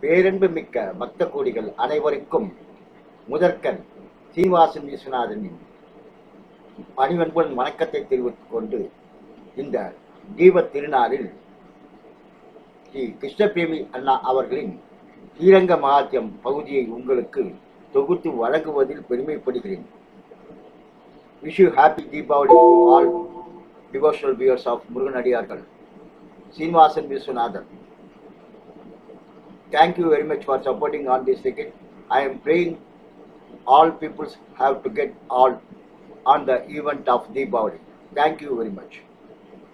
பேரன்பு மிக்க பக்த கோடிகள் அனைவருக்கும் முதற்கண் சீனிவாசன் விஸ்வநாதனின் பணிவன்புடன் வணக்கத்தை தெரிவித்துக் கொண்டு இந்த தீப திருநாளில் ஸ்ரீ கிருஷ்ணபிரேமி அண்ணா அவர்களின் ஸ்ரீரங்க மகாத்தியம் பகுதியை உங்களுக்கு தொகுத்து வழங்குவதில் பெருமைப்படுகிறேன். Wish you happy Deepavali all devotional viewers of முருகனடியார்கள் Srinivasan Viswanathan. Thank you very much for supporting on this ticket. I am praying all peoples have to get all on the event of Deepavali. Thank you very much.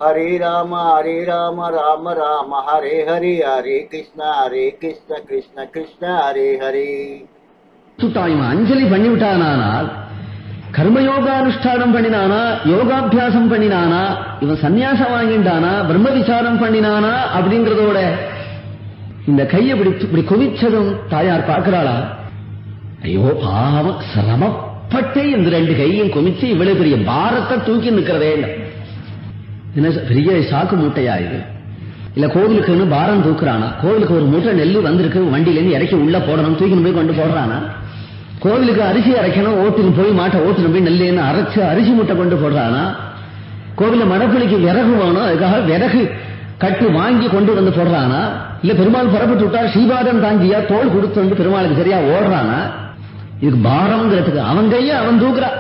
Hare Rama, Hare Rama, Rama Rama, Hare Hare, Hare Krishna, Hare Krishna, Krishna Krishna, Hare Hare. சுட்டான் இவன் அஞ்சலி பண்ணிவிட்டானால் கர்மயோகானுஷ்டானம் பண்ணினானா யோகாபியாசம் பண்ணினானா இவன் சந்நியாசம் வாங்கிட்டானா பிரம்ம விசாரம் பண்ணினானா அப்படிங்கறதோட இந்த கையை பிடித்து இப்படி குவிச்சதும் தாயார் பார்க்கிறாளா? ஐயோ பாவம் சிரமப்பட்டே இந்த ரெண்டு கையும் குமிச்சு இவ்வளவு பெரிய பாரத்தை தூக்கி நிக்கிறதே என்ன பெரிய சாக்கு மூட்டையா இது? இல்ல கோவிலுக்குன்னு பாரம் தூக்குறானா? கோவிலுக்கு ஒரு மூட்டை நெல்லு வந்திருக்கு வண்டியில இருந்து இறக்கி உள்ள போடணும் தூக்கின்னு போய் கொண்டு போடுறானா? கோவிலுக்கு அரிசி அரைக்கணும் ஓட்டுக்கு போய் மாட்டை ஓட்டுன்னு போய் நெல்லுன்னு அரைச்சு அரிசி மூட்டை கொண்டு போடுறானா? கோவில மடப்பள்ளிக்கு விறகு வேணும் அதுக்காக விறகு கட்டு வாங்கி கொண்டு வந்து போடுறானா? இல்ல பெருமாள் புறப்பட்டு விட்டா ஸ்ரீபாதம் தாங்கியா தோல் கொடுத்து வந்து பெருமாளுக்கு சரியா ஓடுறானா இதுக்கு பாரம்ங்கிறதுக்கு அவன் கைய அவன் தூக்குறான்.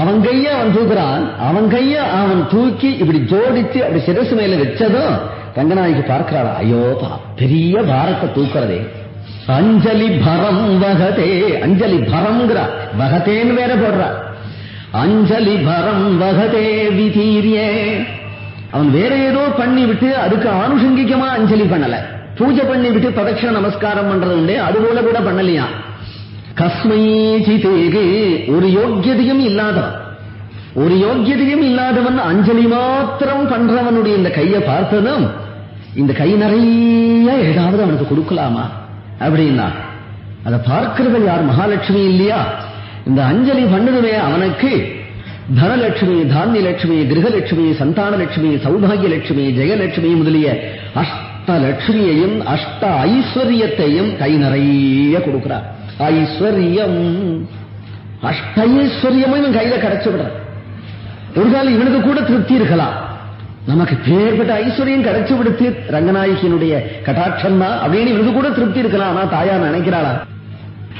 அவன் கைய அவன் தூக்குறான் அவன் கைய அவன் தூக்கி இப்படி ஜோடிச்சு அப்படி சிரசு மேல வச்சதும் ரங்கநாயகி பார்க்கிறாள் ஐயோ பா பெரிய பாரத்தை தூக்குறதே. அஞ்சலி பரம் வகதே அஞ்சலி பரம்ங்கிறா. வகதேன்னு வேற போடுறா. அஞ்சலி பரம் வகதே விதீரியே. அவன் வேற ஏதோ பண்ணி விட்டு அதுக்கு ஆனுஷங்கிகமா அஞ்சலி பண்ணல. பூஜை பண்ணி விட்டு பிரதட்சண நமஸ்காரம் பண்றது உண்டு அது போல கூட பண்ணலையா? கஸ்மைச்சிதேகு ஒரு யோக்கியதையும் இல்லாதவன். ஒரு யோக்கியதையும் இல்லாதவன் அஞ்சலி மாத்திரம் பண்றவனுடைய இந்த கையை பார்த்ததும் இந்த கை நிறைய ஏதாவது அவனுக்கு கொடுக்கலாமா? அப்படின்னா அதை பார்க்கிறவள் யார்? மகாலட்சுமி இல்லையா? இந்த அஞ்சலி பண்ணுதுமே அவனுக்கு தனலட்சுமி தானியலட்சுமி கிரகலட்சுமி சந்தானலட்சுமி சௌபாகியலட்சுமி ஜெயலட்சுமி முதலிய அஷ்டலட்சுமியையும் அஷ்ட ஐஸ்வர்யத்தையும் கை நிறைய கொடுக்கிறார். ஐஸ்வர்யம் அஷ்ட ஐஸ்வர்யமும் இவன் கையில கிடைச்சு விடுற ஒரு காலம் இவனுக்கு கூட திருப்தி இருக்கலாம். நமக்கு பேர்பட்ட ஐஸ்வர்யம் கிடைச்சு விடுத்து ரங்கநாயகியினுடைய கட்டாட்சம் தான் அப்படின்னு இவனுக்கு கூட திருப்தி இருக்கலாம். ஆனா தாயா நினைக்கிறாளா?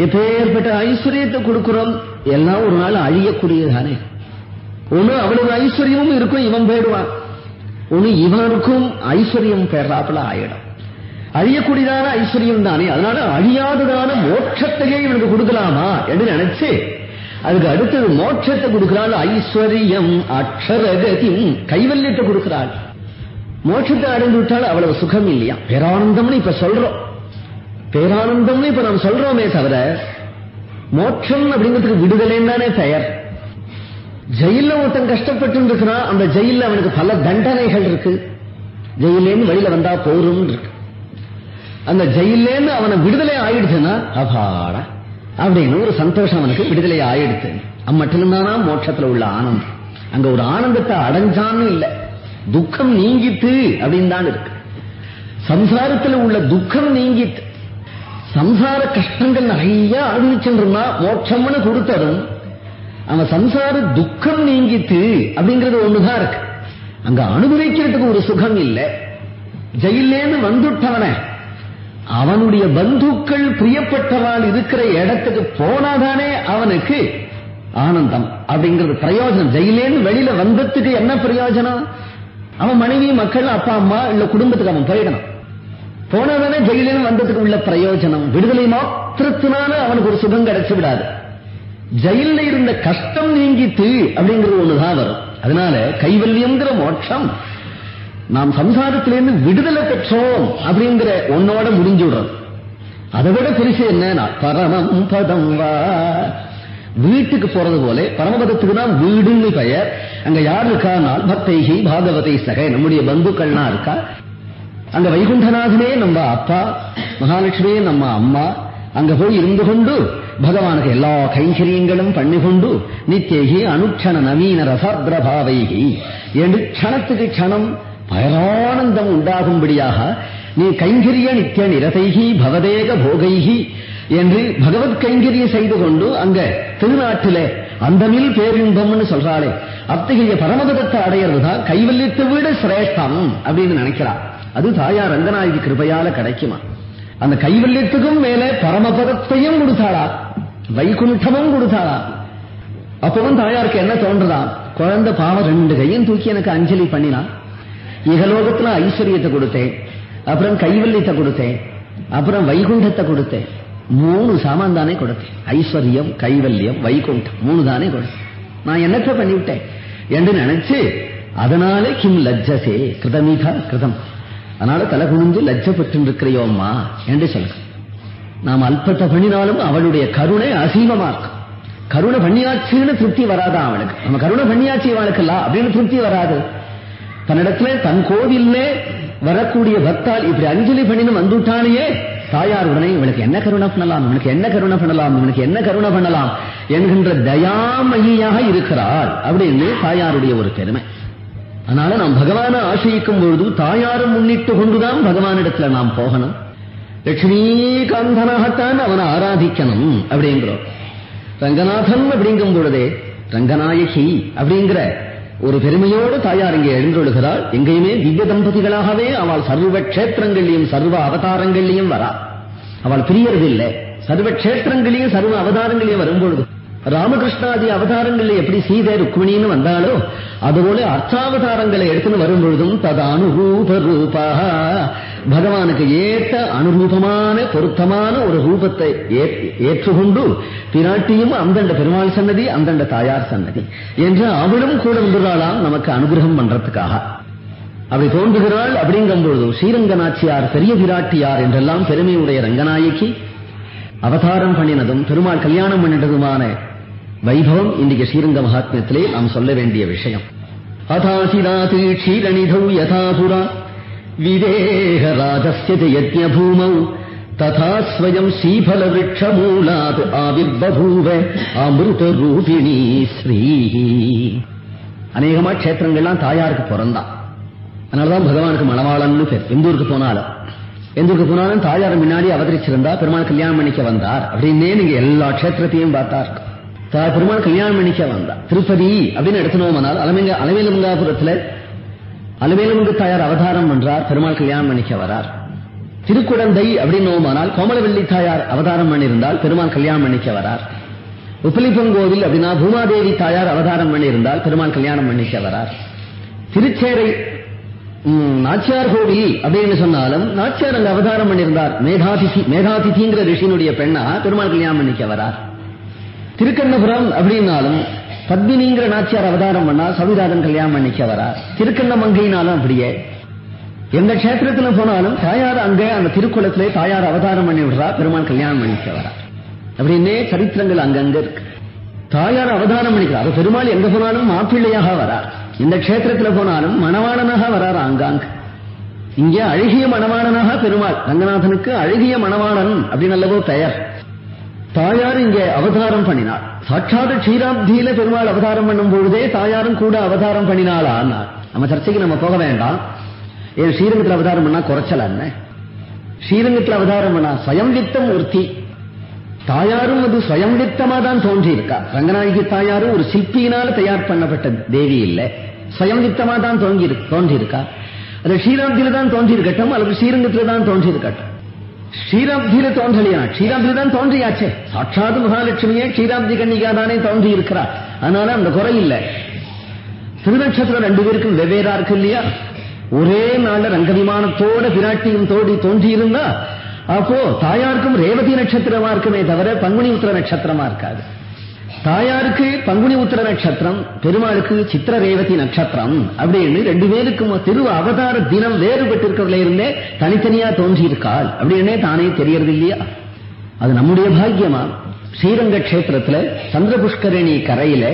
எப்பேற்பட்ட ஐஸ்வர்யத்தை கொடுக்கிறோம்? எல்லாம் ஒரு நாள் அழியக்கூடியதானே ஒண்ணு அவ்வளவு ஐஸ்வர்யமும் இருக்கும் இவன் போயிடுவான். ஒண்ணு இவனுக்கும் ஐஸ்வர்யம் பெறாப்புல ஆயிடும். அழியக்கூடியதான ஐஸ்வர்யம் தானே அதனால அழியாததான மோட்சத்தையே இவனுக்கு கொடுக்கலாமா என்று நினைச்சு அதுக்கு அடுத்தது மோட்சத்தை கொடுக்கிறாள் ஐஸ்வர்யம் அக்ஷரகதி கைவல்யத்தை கொடுக்கிறாள். மோட்சத்தை அடைந்து விட்டால் அவ்வளவு சுகம் இல்லையா? பேரானந்தம்னு இப்ப சொல்றோம். பேரானந்தம்னு இப்ப நாம் சொல்றோமே தவிர மோட்சம் அப்படிங்கிறதுக்கு விடுதலைன்னு தானே பெயர். ஜெயில ஒருத்தன் கஷ்டப்பட்டு இருக்கிறான் அந்த ஜெயில அவனுக்கு பல தண்டனைகள் இருக்கு. ஜெயிலேன்னு வெளியில வந்தா போரும் இருக்கு. அந்த ஜெயிலேன்னு அவனை விடுதலை ஆயிடுச்சுன்னா அபாடா அப்படின்னு ஒரு சந்தோஷம் அவனுக்கு விடுதலை ஆயிடுச்சு. அம்மட்டிலும் தானா மோட்சத்துல உள்ள ஆனந்தம் அங்க ஒரு ஆனந்தத்தை அடைஞ்சான்னு இல்லை. துக்கம் நீங்கித்து அப்படின்னு தான் இருக்கு. சம்சாரத்துல உள்ள துக்கம் நீங்கித்து. சம்சார கஷ்டங்கள் நிறைய அனுபவிச்சுருந்தா மோட்சம்னு கொடுத்ததும் அவன் சம்சார துக்கம் நீங்கித்து அப்படிங்கறது ஒண்ணுதான் இருக்கு. அங்க அனுபவிக்கிறதுக்கு ஒரு சுகம் இல்லை. ஜெயிலேன்னு வந்துட்டவன அவனுடைய பந்துக்கள் பிரியப்பட்டவாள் இருக்கிற இடத்துக்கு போனாதானே அவனுக்கு ஆனந்தம் அப்படிங்கிறது பிரயோஜனம். ஜெயிலேன்னு வெளியில வந்ததுக்கு என்ன பிரயோஜனம்? அவன் மனைவி மக்கள் அப்பா அம்மா இல்ல குடும்பத்துக்கு அவன் போயிடணும். போனாதானே ஜெயிலேன்னு வந்ததுக்கு உள்ள பிரயோஜனம். விடுதலை மாத்திரத்தினால அவனுக்கு ஒரு சுகம் கிடைச்சு விடாது. ஜெயில இருந்த கஷ்டம் நீங்கித்து அப்படிங்கிறது ஒண்ணுதான் வரும். அதனால கைவல்யம்ங்கிற மோட்சம் நாம் சம்சாரத்திலிருந்து விடுதலை பெற்றோம் அப்படிங்கிற ஒன்னோட முடிஞ்சு விடுறது அதை விட பெருசு என்ன பரமம் பதம் வா. வீட்டுக்கு போறது போல பரமபதத்துக்கு தான் வீடுன்னு பெயர். அங்க யார் இருக்கானால் பக்தைகி பாகவதை சக நம்முடைய பந்துக்கள்னா இருக்கா? அங்க வைகுண்டநாதனே நம்ம அப்பா மகாலட்சுமியே நம்ம அம்மா அங்க போய் இருந்து கொண்டு பகவானுக்கு எல்லா கைங்கரியங்களும் பண்ணிக்கொண்டு நித்தியகி அனுட்சண நவீன ரசாத்ர பாவைகி என்று க்ஷணத்துக்கு க்ஷணம் பயரானந்தம் உண்டாகும்படியாக நீ கைங்கரிய நித்திய நிரதைகி பவதேக போகைகி என்று பகவத் கைங்கரியம் செய்து கொண்டு அங்க திருநாட்டிலே அந்தமில் பேரின்பம்னு சொல்றாளே. அத்தகைய பரமபதத்தை அடையிறதுதான் கைவல்யத்தை விட சிரேஷ்டம் அப்படின்னு நினைக்கிறான் அது தாயார் ரங்கநாயகி கிருபையால கிடைக்குமா. அந்த கைவல்யத்துக்கும் மேல பரமபதத்தையும் கொடுத்தாளா. வைகுண்டமும் கொடுத்தாளா அப்பவும் தாயாருக்கு என்ன தோன்றுதான் குழந்தை பாவம் ரெண்டு கையும் தூக்கி எனக்கு அஞ்சலி பண்ணினான் இகலோகத்துல ஐஸ்வர்யத்தை கொடுத்தேன். அப்புறம் கைவல்யத்தை கொடுத்தேன். அப்புறம் வைகுண்டத்தை கொடுத்தேன். மூணு சாமான் தானே கொடுத்தேன். ஐஸ்வர்யம் கைவல்யம் வைகுண்டம் மூணு தானே கொடுத்தேன். நான் என்னத்த பண்ணிவிட்டேன்? என்று நினைச்சு அதனாலே கிம் லஜ்ஜசே கிருதமிகா கிருதம். அதனால தலை குனிஞ்சு லஜ்ஜப்பட்டு இருக்கிறியோம்மா என்று சொல்லுங்க. நாம் அல்பத்தை பண்ணினாலும் அவளுடைய கருணை அசீமமா இருக்கும் கருணை பண்ணியாச்சுன்னு திருப்தி வராதா அவளுக்கு? நம்ம கருணை பண்ணியாச்சு அவளுக்கு அப்படின்னு திருப்தி வராது. தன்னிடத்துல தன் கோவில்லே வரக்கூடிய பக்தால் இப்படி அஞ்சலி பண்ணின்னு வந்துட்டாலேயே தாயார் உடனே இவனுக்கு என்ன கருணை பண்ணலாம்? இவனுக்கு என்ன கருணை பண்ணலாம்? இவனுக்கு என்ன கருணை பண்ணலாம்? என்கின்ற தயாமகியாக இருக்கிறாள் அப்படின்னு தாயாருடைய ஒரு பெருமை. அதனால நாம் பகவானை ஆசிரியிக்கும் பொழுது தாயாரும் முன்னிட்டு கொண்டுதான் பகவானிடத்துல நாம் போகணும். லட்சுமீகாந்தனாகத்தான் அவனை ஆராதிக்கணும் அப்படிங்கிறோம் ரங்கநாதன் அப்படிங்கும் பொழுதே ரங்கநாயகி அப்படிங்கிற ஒரு பெருமையோடு தாயார் இங்கே எழுந்தொழுகிறாள் எங்கேயுமே திவ்ய தம்பதிகளாகவே அவள் சர்வ கஷேத்திரங்களிலும் சர்வ அவதாரங்களிலும் வரா அவள் பிரியறதில்லை சர்வ கஷேத்திரங்களையும் சர்வ அவதாரங்களையும் வரும்பொழுது ராமகிருஷ்ணாதி அவதாரங்களில் எப்படி சீதை ருக்மிணின்னு வந்தாலோ அதுபோல அர்த்தாவதாரங்களை எடுத்துன்னு வரும்பொழுதும் தது அனுரூப ரூபா. பகவானுக்கு ஏற்ற அனுரூபமான பொருத்தமான ஒரு ரூபத்தை ஏற்றுக்கொண்டு பிராட்டியும் அந்தண்ட பெருமாள் சன்னதி அந்தண்ட தாயார் சன்னதி என்று அவளும் கூட வந்துள்ளாளாம் நமக்கு அனுகிரகம் பண்றதுக்காக. அப்படி தோன்றுகிறாள் அப்படிங்கும் பொழுது ஸ்ரீரங்கநாச்சியார் பெரிய பிராட்டியார் என்றெல்லாம் பெருமையுடைய ரங்கநாயகி அவதாரம் பண்ணினதும் பெருமாள் கல்யாணம் பண்ணினதுமான வைபவம் இன்றைக்கு ஸ்ரீரங்க மகாத்மியத்திலே நாம் சொல்ல வேண்டிய விஷயம். அதாசிராது க்ஷீரணிதௌ யதாபுரா. விவேகராஜஸ்ய யஜ்ஞபூமௌ. ததா ஸ்வயம் ஸ்ரீபல ஆவிர்பூவ அமிர்த ரூபிணி ஸ்ரீ அநேகமா கஷேத்திரங்கள்லாம் தாயாருக்கு பிறந்தான் அதனாலதான் பகவானுக்கு மணவாளன்னு பேர் எந்தூருக்கு போனாலும் எந்தூருக்கு போனாலும் தாயார் முன்னாடி அவதரிச்சிருந்தா பெருமாள் கல்யாணம் பண்ணிக்க வந்தார் அப்படின்னே நீங்க எல்லா கஷேத்திரத்தையும் பார்த்தா பெருமாள் கல்யாணம் பண்ணிக்க வந்தார் திருப்பதி அப்படின்னு எடுத்துனோம்னால் அலமேங்க அலமேலுங்காபுரத்துல அலமேலுங்கு தாயார் அவதாரம் பண்றார் பெருமாள் கல்யாணம் பண்ணிக்க வரார். திருக்குடந்தை அப்படின்னோமானால் கோமலவெள்ளி தாயார் அவதாரம் பண்ணியிருந்தால் பெருமாள் கல்யாணம் பண்ணிக்க வரார். உப்பிலிப்பங்கோவில் அப்படின்னா பூமாதேவி தாயார் அவதாரம் பண்ணியிருந்தால் பெருமாள் கல்யாணம் பண்ணிக்க வரார். திருச்சேரை நாச்சியார் கோவில் அப்படின்னு சொன்னாலும் நாச்சியார் அங்க அவதாரம் பண்ணியிருந்தார். மேதாதிசி மேதாதிதிங்கிற ரிஷியினுடைய பெண்ணா பெருமாள் கல்யாணம் பண்ணிக்க வரார். திருக்கண்ணபுரம் அப்படின்னாலும் பத்மினிங்கிற நாச்சியார் அவதாரம் பண்ணா சவிதாதன் கல்யாணம் பண்ணிக்க வரா திருக்கண்ணமங்கைனாலும் அப்படியே. எந்த கஷேத்திரத்துல போனாலும் தாயார் அங்க அந்த திருக்குளத்திலே தாயார் அவதாரம் பண்ணி விடுறா பெருமாள் கல்யாணம் பண்ணிக்க வரா அப்படின்னே சரித்திரங்கள் அங்கங்க இருக்கு. தாயார் அவதாரம் பண்ணிக்கிறார் பெருமாள் எங்க போனாலும் மாப்பிள்ளையாக வரா. இந்த கஷேத்திரத்துல போனாலும் மணவாளனாக வராரா அங்காங்க. இங்கே அழகிய மணவாளனாக பெருமாள் ரங்கநாதனுக்கு அழகிய மணவாளன் அப்படின்னு அல்லவோ பெயர். தாயார் இங்கே அவதாரம் பண்ணினார். சாட்சாத க்ஷீராப்தியில பெருமாள் அவதாரம் பண்ணும் பொழுதே தாயாரும் கூட அவதாரம் பண்ணினாளா நம்ம சர்ச்சைக்கு நம்ம போக வேண்டாம். ஏன் ஸ்ரீரங்கத்தில் அவதாரம் பண்ணா குறைச்சல என்ன? ஸ்ரீரங்கத்தில் அவதாரம் பண்ணா ஸ்வயம் வித்தம் ஒருத்தி தாயாரும் அது ஸ்வயம் வித்தமா தான் தோன்றி இருக்கா ரங்கநாயகி தாயாரும் ஒரு சிற்பியினால தயார் பண்ணப்பட்ட தேவி இல்ல. சுயம் வித்தமா தான் தோன்றி தோன்றியிருக்கா. அது ஸ்ரீராப்தியில தான் தோன்றி இருக்கட்டும் அல்லது ஸ்ரீரங்கத்தில் தான் தோன்றி இருக்கட்டும் ஸ்ரீராப்தியில தோன்றலையா ஸ்ரீராப்தியில தான் தோன்றியாச்சே. சாட்சாத் மகாலட்சுமியே ஸ்ரீராப்தி கண்ணிகா தானே தோன்றி இருக்கிறார் அதனால அந்த குறை இல்லை. திருநட்சத்திரம் ரெண்டு பேருக்கும் வெவ்வேறா இருக்கு இல்லையா? ஒரே நாள்ல ரங்க விமானத்தோட பிராட்டியும் தோடி தோன்றியிருந்தா அப்போ தாயாருக்கும் ரேவதி நட்சத்திரமா இருக்குமே தவிர பங்குனி உத்திர நட்சத்திரமா இருக்காது. தாயாருக்கு பங்குனி உத்திர நட்சத்திரம் பெருமாளுக்கு சித்திர ரேவதி நட்சத்திரம் அப்படின்னு ரெண்டு பேருக்கும் திரு அவதார தினம் வேறுபட்டு இருக்கிறதுல இருந்தே தனித்தனியா தோன்றியிருக்காள் அப்படின்னு அப்படின்னே தானே தெரியறது இல்லையா? அது நம்முடைய பாக்கியமா? ஸ்ரீரங்க கஷேத்திரத்துல சந்திர புஷ்கரணி கரையில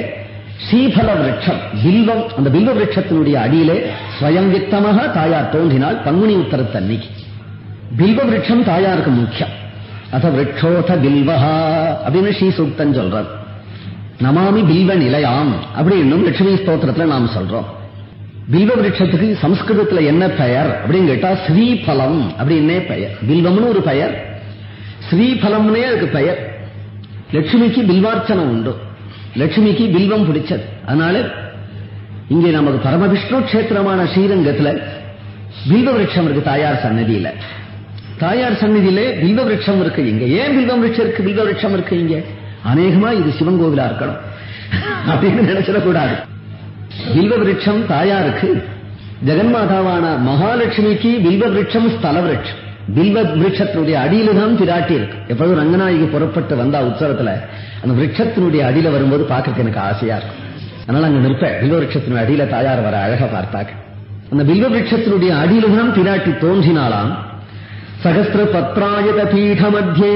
ஸ்ரீபல விரட்சம் பில்வம் அந்த பில்வ விரட்சத்தினுடைய அடியிலே ஸ்வயம் வித்தமாக தாயார் தோன்றினால் பங்குனி உத்தரத்தன்னைக்கு. பில்வ விரட்சம் தாயாருக்கு முக்கியம். அத விரட்சோத பில்வஹா அப்படின்னு ஸ்ரீ சூக்தன் சொல்றார் நமாமி பில்வ நிலையாம் அப்படின்னு லட்சுமி ஸ்தோத்திரத்துல நாம் சொல்றோம். பில்வ விருட்சத்துக்கு சம்ஸ்கிருதத்துல என்ன பெயர் அப்படின்னு கேட்டா ஸ்ரீபலம் அப்படின்னே பெயர். பில்வம்னு ஒரு பெயர். ஸ்ரீபலம்னே அதுக்கு பெயர். லட்சுமிக்கு பில்வார்ச்சனம் உண்டு. லட்சுமிக்கு பில்வம் பிடிச்சது. அதனால இங்கே நமக்கு பரமவிஷ்ணு கஷேத்திரமான ஸ்ரீரங்கத்துல பில்வ விருட்சம் இருக்கு தாயார் சன்னதியில தாயார் சன்னதியிலே பில்வ விருட்சம் இருக்கு இங்க. ஏன் பில்வம் விருட்சம் இருக்கு? பில்வ விருட்சம் இருக்கு இங்க. அநேகமா இது சிவன் கோவிலா இருக்கணும். அப்படின்னு நினைச்சிடக்கூடாது. வில்வ விருட்சம் தாயாருக்கு ஜெகன்மாதாவான மகாலட்சுமிக்கு வில்வ விருட்சம் ஸ்தல விருட்சம் வில்வ விருட்சத்தினுடைய அடியில தான் இருக்கு. எப்பொழுதும் ரங்கநாயகி புறப்பட்டு வந்தா உற்சவத்துல அந்த விருட்சத்தினுடைய அடியில வரும்போது பார்க்கறதுக்கு எனக்கு ஆசையா இருக்கும். அதனால அங்க நிற்பேன் வில்வ விருட்சத்தினுடைய அடியில தாயார் வர அழகா பார்த்தாங்க அந்த வில்வ விருட்சத்தினுடைய அடியில தான் பிராட்டி தோன்றினாலாம் சகஸ்ர பத்ராயத பீட மத்தியே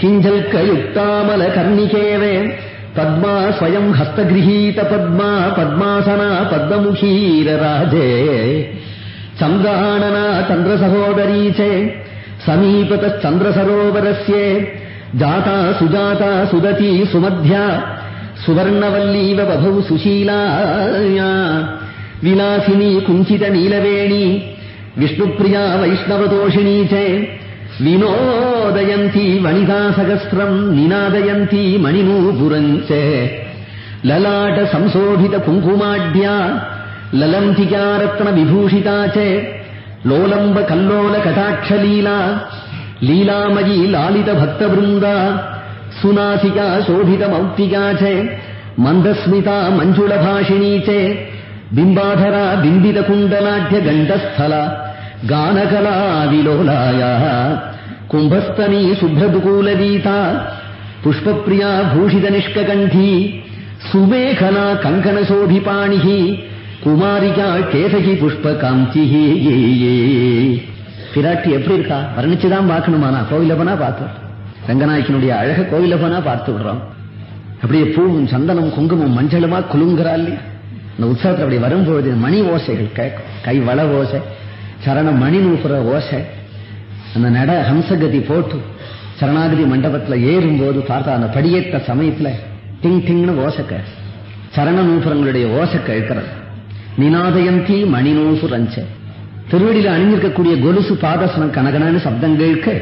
కింజల్కయుక్తామలకర్ణికేవే పద్మా స్వయం హస్తగృహీత పద్మా పద్మాసనా పద్మముఖీరరాజే చంద్రాణనా చంద్రసహోదరీచే సమీపతచంద్రసరోవరస్యే జాతా సుజాతా సుదతీ సుమధ్యా సువర్ణవల్లీవ బభౌ సుశీలా విలాసినీ కుంచిత నీలవేణి విష్ణుప్రియా వైష్ణవతోషిణీ చే వినోదయంతి వణిదాసహస్రం నినాదయంతి మణినూపురంచ లలాట సంశోభిత కుంకుమాఢ్యా లలంతికారత్న విభూషితా చ లోలంబ కల్లోల కటాక్షలీలా లీలామయీ లాలిత భక్త బృందా సునాసికా శోభిత మౌక్తికా చ మందస్మితా మంజుళ భాషిణీ చ బింబాధరా బింబిత కుండలాఢ్య గంటస్థల மஞ்சுள பாஷிணீ ச பிம்பாதரா பிம்பித குண்டலாட்ய கண்டஸ்தலா गानकला विलोलायाः कुम्भस्तनी शुभ्रदुकूलवीता पुष्पप्रिया भूषितनिष्ककण्ठी सुमेखला कङ्कणशोभिपाणिः குமாரிகா கேசகி புஷ்ப காந்தி பிராட்டி எப்படி இருக்கா வர்ணிச்சுதான் பார்க்கணுமானா கோவில போனா பார்த்தோம் ரங்கநாயக்கினுடைய அழக கோவில போனா பார்த்து விடுறோம் அப்படியே பூவும் சந்தனம் குங்குமம் மஞ்சளுமா குலுங்குறா இல்லையா அந்த உற்சவத்தில் அப்படி வரும்பொழுது மணி ஓசைகள் கேட்கும் கை வள ஓசை சரண மணி நூப்புற ஓசை அந்த நட ஹம்சகதி போட்டு சரணாகதி மண்டபத்துல ஏறும்போது பார்த்தா அந்த படியேற்ற சமயத்துல டிங் டிங்னு ஓசக்க சரண நூபுரங்களுடைய ஓசை கேட்கிறது நினாதயந்தி மணி நூபுரஞ்ச திருவடியில அணிஞ்சிருக்கக்கூடிய கொலுசு பாதசனம் கனகனன்னு சப்தம் கேட்க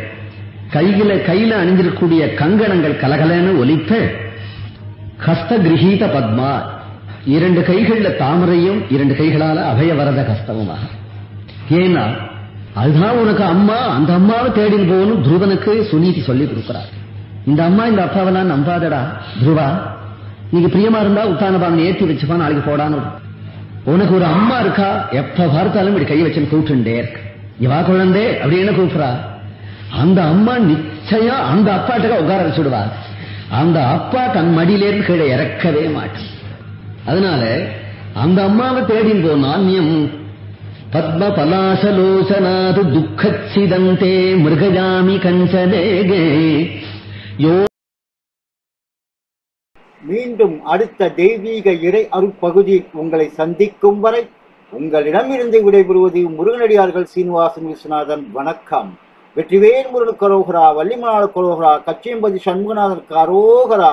கையில கையில அணிஞ்சிருக்கக்கூடிய கங்கணங்கள் கலகலன்னு ஒலிப்ப ஹஸ்த கிரகீத பத்மா. இரண்டு கைகள்ல தாமரையும் இரண்டு கைகளால அபயவரத கஸ்தமுமாக. ஏன்னா அதுதான் உனக்கு அம்மா அந்த அம்மாவை தேடி போகணும். துருவனுக்கு சுனீதி சொல்லி கொடுக்கிறார். இந்த அம்மா இந்த அப்பாவெல்லாம் நம்பாதடா. துருவா நீங்க பிரியமா இருந்தா உத்தான பாவனை ஏற்றி வச்சுப்பா நாளைக்கு போடான்னு. உனக்கு ஒரு அம்மா இருக்கா? எப்ப பார்த்தாலும் இப்படி கை வச்சுன்னு கூப்பிட்டுண்டே இருக்கு. இவா குழந்தை அப்படின்னு கூப்பிடுறா? அந்த அம்மா நிச்சயம் அந்த அப்பாட்டுக்கு உட்கார வச்சுடுவா. அந்த அப்பா தன் மடியிலேருந்து கீழே இறக்கவே மாட்டான். அதனால அந்த அம்மாவை தேடின்னு போனா நீ பத்மபலாசலோசனாது துக்கச்சிதந்தே மிருகஜாமி கஞ்சனேகே யோ மீண்டும் அடுத்த தெய்வீக இறை அருப்பகுதி உங்களை சந்திக்கும் வரை உங்களிடமிருந்து விடைபெறுவது முருகனடியார்கள் சீனிவாசன் விஸ்வநாதன். வணக்கம். வெற்றிவேல் முருகன் கரோகரா வள்ளிமலாள கரோகரா கச்சியம்பதி சண்முகநாதன் கரோகரா.